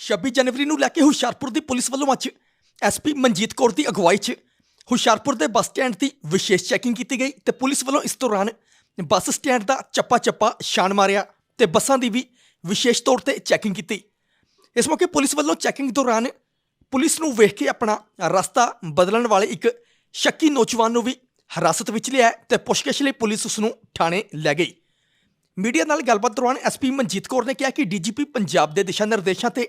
26 ਜਨਵਰੀ ਨੂੰ ਲੈ ਕੇ ਹੁਸ਼ਿਆਰਪੁਰ ਦੀ ਪੁਲਿਸ ਵੱਲੋਂ ਅੱਜ ਐਸਪੀ ਮਨਜੀਤ ਕੌਰ ਦੀ ਅਗਵਾਈ 'ਚ ਹੁਸ਼ਿਆਰਪੁਰ ਦੇ ਬੱਸ ਸਟੈਂਡ ਦੀ ਵਿਸ਼ੇਸ਼ ਚੈਕਿੰਗ ਕੀਤੀ ਗਈ ਤੇ ਪੁਲਿਸ ਵੱਲੋਂ ਇਸ ਦੌਰਾਨ ਬੱਸ ਸਟੈਂਡ ਦਾ ਚੱਪਾ ਚੱਪਾ ਛਾਣ ਮਾਰਿਆ ਤੇ ਬੱਸਾਂ ਦੀ ਵੀ ਵਿਸ਼ੇਸ਼ ਤੌਰ ਤੇ ਚੈਕਿੰਗ ਕੀਤੀ। ਇਸ ਮੌਕੇ ਪੁਲਿਸ ਵੱਲੋਂ ਚੈਕਿੰਗ ਦੌਰਾਨ ਪੁਲਿਸ ਨੂੰ ਵੇਖ ਕੇ ਆਪਣਾ ਰਸਤਾ ਬਦਲਣ ਵਾਲੇ ਇੱਕ ਸ਼ੱਕੀ ਨੌਜਵਾਨ ਨੂੰ ਵੀ ਹਿਰਾਸਤ ਵਿੱਚ ਲਿਆ ਤੇ ਪੁੱਛਗਿੱਛ ਲਈ ਪੁਲਿਸ ਉਸ ਨੂੰ ਥਾਣੇ ਲੈ ਗਈ। ਮੀਡੀਆ ਨਾਲ ਗੱਲਬਾਤ ਦੌਰਾਨ ਐਸਪੀ ਮਨਜੀਤ ਕੌਰ ਨੇ ਕਿਹਾ ਕਿ ਡੀਜੀਪੀ ਪੰਜਾਬ ਦੇ ਦਿਸ਼ਾ ਨਿਰਦੇਸ਼ਾਂ ਤੇ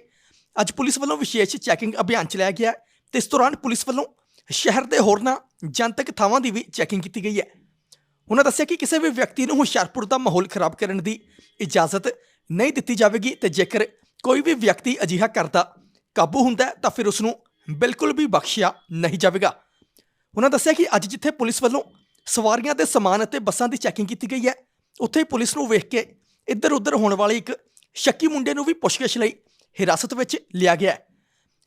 ਅੱਜ ਪੁਲਿਸ ਵੱਲੋਂ ਵਿਸ਼ੇਸ਼ ਚੈਕਿੰਗ ਅਭਿਆਨ ਚਲਾਇਆ ਗਿਆ ਹੈ ਤੇ ਇਸ ਦੌਰਾਨ ਪੁਲਿਸ ਵੱਲੋਂ ਸ਼ਹਿਰ ਦੇ ਹੋਰਨਾਂ ਜਨਤਕ ਥਾਵਾਂ ਦੀ ਵੀ ਚੈਕਿੰਗ ਕੀਤੀ ਗਈ ਹੈ। ਉਹਨਾਂ ਦੱਸਿਆ ਕਿ ਕਿਸੇ ਵੀ ਵਿਅਕਤੀ ਨੂੰ ਹੁਸ਼ਿਆਰਪੁਰ ਦਾ ਮਾਹੌਲ ਖਰਾਬ ਕਰਨ ਦੀ ਇਜਾਜ਼ਤ ਨਹੀਂ ਦਿੱਤੀ ਜਾਵੇਗੀ ਤੇ ਜੇਕਰ ਕੋਈ ਵੀ ਵਿਅਕਤੀ ਅਜਿਹਾ ਕਰਦਾ, ਕਾਬੂ ਹੁੰਦਾ ਤਾਂ ਫਿਰ ਉਸ ਨੂੰ ਬਿਲਕੁਲ ਵੀ ਬਖਸ਼ਿਆ ਨਹੀਂ ਜਾਵੇਗਾ। ਉਹਨਾਂ ਦੱਸਿਆ ਕਿ ਅੱਜ ਜਿੱਥੇ ਪੁਲਿਸ ਵੱਲੋਂ ਸਵਾਰੀਆਂ ਦੇ ਸਮਾਨ ਅਤੇ ਬੱਸਾਂ ਦੀ ਚੈਕਿੰਗ ਕੀਤੀ ਗਈ ਹੈ, ਉੱਥੇ ਪੁਲਿਸ ਨੂੰ ਵੇਖ ਕੇ ਇੱਧਰ ਉੱਧਰ ਹੋਣ ਵਾਲੇ ਇੱਕ ਸ਼ੱਕੀ ਮੁੰਡੇ ਨੂੰ ਵੀ ਪੁੱਛਗਿੱਛ ਲਈ ਹਿਰਾਸਤ ਵਿੱਚ ਲਿਆ ਗਿਆ ਹੈ।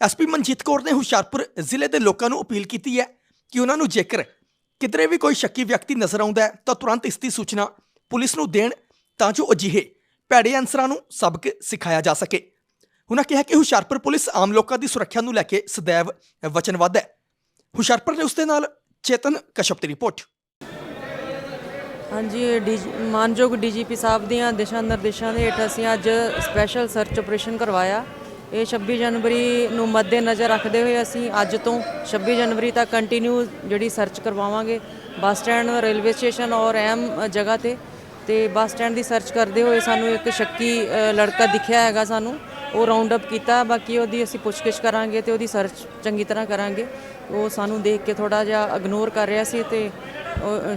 ਐਸਪੀ ਮਨਜੀਤ ਕੌਰ ਨੇ ਹੁਸ਼ਿਆਰਪੁਰ ਜ਼ਿਲ੍ਹੇ ਦੇ ਲੋਕਾਂ ਨੂੰ ਅਪੀਲ ਕੀਤੀ ਹੈ ਕਿ ਉਹਨਾਂ ਨੂੰ ਜੇਕਰ ਕਿਧਰੇ ਵੀ ਕੋਈ ਸ਼ੱਕੀ ਵਿਅਕਤੀ ਨਜ਼ਰ ਆਉਂਦਾ ਹੈ, ਤਾਂ ਤੁਰੰਤ ਇਸ ਦੀ ਸੂਚਨਾ ਪੁਲਿਸ ਨੂੰ ਦੇਣ ਤਾਂ ਜੋ ਅਜਿਹੇ ਭੈੜੇ ਅਨਸਰਾਂ ਨੂੰ ਸਬਕ ਸਿਖਾਇਆ ਜਾ ਸਕੇ। ਉਹਨਾਂ ਕਿਹਾ ਕਿ ਹੁਸ਼ਿਆਰਪੁਰ ਪੁਲਿਸ ਆਮ ਲੋਕਾਂ ਦੀ ਸੁਰੱਖਿਆ ਨੂੰ ਲੈ ਕੇ ਸदैव ਵਚਨਬੱਧ ਹੈ। ਹੁਸ਼ਿਆਰਪੁਰ ਨੇ ਉਸ ਦੇ ਨਾਲ ਚੇਤਨ ਕਸ਼ਪ ਦੀ ਰਿਪੋਰਟ। ਹਾਂਜੀ, ਇਹ ਡੀ- ਮਾਨਯੋਗ ਡੀਜੀਪੀ ਸਾਹਿਬ ਦੀਆਂ ਦਿਸ਼ਾ ਨਿਰਦੇਸ਼ਾਂ ਦੇ ਹੇਠ ਅਸੀਂ ਅੱਜ ਸਪੈਸ਼ਲ ਸਰਚ ਆਪਰੇਸ਼ਨ ਕਰਵਾਇਆ। ਇਹ 26 ਜਨਵਰੀ ਨੂੰ ਮੱਦੇ ਨਜ਼ਰ ਰੱਖਦੇ ਹੋਏ ਅਸੀਂ ਅੱਜ ਤੋਂ 26 ਜਨਵਰੀ ਤੱਕ ਕੰਟੀਨਿਊ ਜਿਹੜੀ ਸਰਚ ਕਰਵਾਵਾਂਗੇ। ਬੱਸ ਸਟੈਂਡ, ਰੇਲਵੇ ਸਟੇਸ਼ਨ ਔਰ ਐਮ ਜਗ੍ਹਾ ਤੇ। ਤੇ ਬੱਸ ਸਟੈਂਡ ਦੀ ਸਰਚ ਕਰਦੇ ਹੋਏ ਸਾਨੂੰ ਇੱਕ ਸ਼ੱਕੀ ਲੜਕਾ ਦਿਖਿਆ ਹੈਗਾ ਸਾਨੂੰ। ਉਹ ਰਾਉਂਡ ਅਪ ਕੀਤਾ, ਬਾਕੀ ਉਹਦੀ ਅਸੀਂ ਪੁੱਛਗਿੱਛ ਕਰਾਂਗੇ ਤੇ ਉਹਦੀ ਸਰਚ ਚੰਗੀ ਤਰ੍ਹਾਂ ਕਰਾਂਗੇ। ਉਹ ਸਾਨੂੰ ਦੇਖ ਕੇ ਥੋੜਾ ਜਿਹਾ ਇਗਨੋਰ ਕਰ ਰਿਹਾ ਸੀ ਤੇ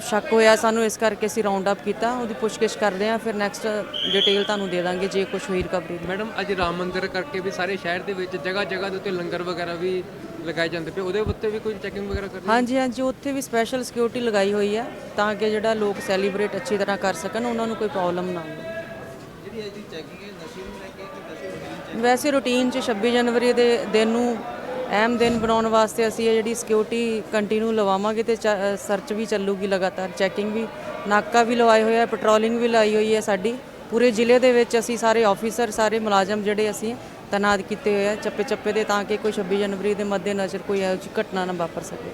ਸ਼ੱਕ ਹੋਇਆ ਸਾਨੂੰ ਇਸ ਕਰਕੇ ਅਸੀਂ ਰਾਉਂਡ ਅਪ ਕੀਤਾ ਉਹਦੀ ਪੁੱਛਗਿੱਛ ਕਰਦੇ ਹਾਂ ਫਿਰ ਨੈਕਸਟ ਡਿਟੇਲ ਤੁਹਾਨੂੰ ਦੇ ਦਾਂਗੇ ਜੇ ਕੁਝ ਹੋਈ ਰਿਕਵਰੀ ਮੈਡਮ ਅੱਜ ਰਾਮ ਮੰਦਿਰ ਕਰਕੇ ਵੀ ਸਾਰੇ ਸ਼ਹਿਰ ਦੇ ਵਿੱਚ ਜਗ੍ਹਾ ਜਗ੍ਹਾ ਦੇ ਉੱਤੇ ਲੰਗਰ ਵਗੈਰਾ ਵੀ ਲਗਾਏ ਜਾਂਦੇ ਪਏ ਉਹਦੇ ਉੱਤੇ ਵੀ ਕੋਈ ਚੈਕਿੰਗ ਵਗੈਰਾ ਕਰ ਹਾਂਜੀ ਹਾਂਜੀ ਉੱਥੇ ਵੀ ਸਪੈਸ਼ਲ ਸਿਕਿਉਰਿਟੀ ਲਗਾਈ ਹੋਈ ਹੈ ਤਾਂ ਕਿ ਜਿਹੜਾ ਲੋਕ ਸੈਲੀਬ੍ਰੇਟ ਅੱਛੀ ਤਰ੍ਹਾਂ ਕਰ ਸਕਣ ਉਹਨਾਂ ਨੂੰ ਕੋਈ ਪ੍ਰੋਬਲਮ ਨਾ ਹੋਵੇ ਵੈਸੇ ਰੂਟੀਨ 'ਚ 26 ਜਨਵਰੀ ਦੇ ਦਿਨ ਨੂੰ ਅਹਿਮ ਦਿਨ ਬਣਾਉਣ ਵਾਸਤੇ ਅਸੀਂ ਇਹ ਜਿਹੜੀ ਸਿਕਿਉਰਿਟੀ ਕੰਟੀਨਿਊ ਲਵਾਵਾਂਗੇ ਤੇ ਸਰਚ ਵੀ ਚੱਲੂਗੀ ਲਗਾਤਾਰ ਚੈਕਿੰਗ ਵੀ, ਨਾਕਾ ਵੀ ਲਵਾਏ ਹੋਇਆ ਪੈਟਰੋਲਿੰਗ ਵੀ ਲਾਈ ਹੋਈ ਹੈ ਸਾਡੀ। ਪੂਰੇ ਜ਼ਿਲ੍ਹੇ ਦੇ ਵਿੱਚ ਅਸੀਂ ਸਾਰੇ ਆਫੀਸਰ ਸਾਰੇ ਮੁਲਾਜ਼ਮ ਜਿਹੜੇ ਅਸੀਂ ਤੈਨਾਤ ਕੀਤੇ ਹੋਏ ਆ ਚੱਪੇ ਚੱਪੇ ਦੇ ਤਾਂ ਕਿ ਕੋਈ 26 ਜਨਵਰੀ ਦੇ ਮੱਦੇ ਨਜ਼ਰ ਕੋਈ ਇਹੋ ਜਿਹੀ ਘਟਨਾ ਨਾ ਵਾਪਰ ਸਕੇ।